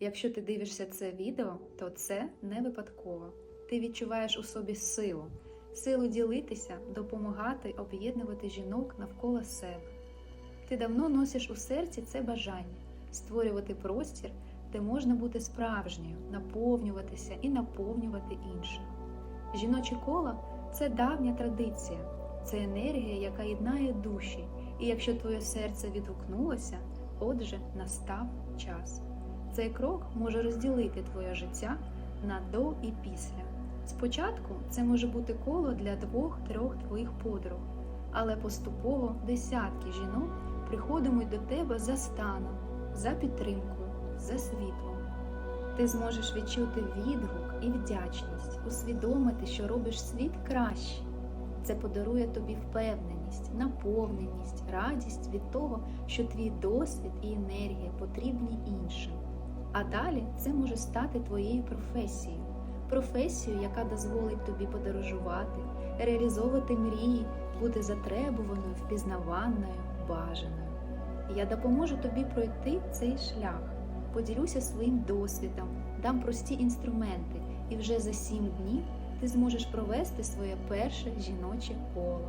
Якщо ти дивишся це відео, то це не випадково. Ти відчуваєш у собі силу, силу ділитися, допомагати, об'єднувати жінок навколо себе. Ти давно носиш у серці це бажання створювати простір, де можна бути справжньою, наповнюватися і наповнювати інших. Жіноче коло це давня традиція, це енергія, яка єднає душі. І якщо твоє серце відгукнулося, отже, настав час. Цей крок може розділити твоє життя на до і після. Спочатку це може бути коло для двох-трьох твоїх подруг, але поступово десятки жінок приходитимуть до тебе за станом, за підтримкою, за світлом. Ти зможеш відчути відгук і вдячність, усвідомити, що робиш світ краще. Це подарує тобі впевненість, наповненість, радість від того, що твій досвід і енергія потрібні іншим. А далі це може стати твоєю професією, професією, яка дозволить тобі подорожувати, реалізовувати мрії, бути затребуваною, впізнаваною, бажаною. Я допоможу тобі пройти цей шлях, поділюся своїм досвідом, дам прості інструменти, і вже за сім днів ти зможеш провести своє перше жіноче коло.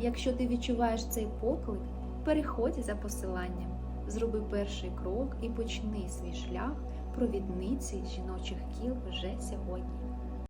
Якщо ти відчуваєш цей поклик, переходь за посиланням, зроби перший крок і почни свій шлях провідниці жіночих кіл вже сьогодні.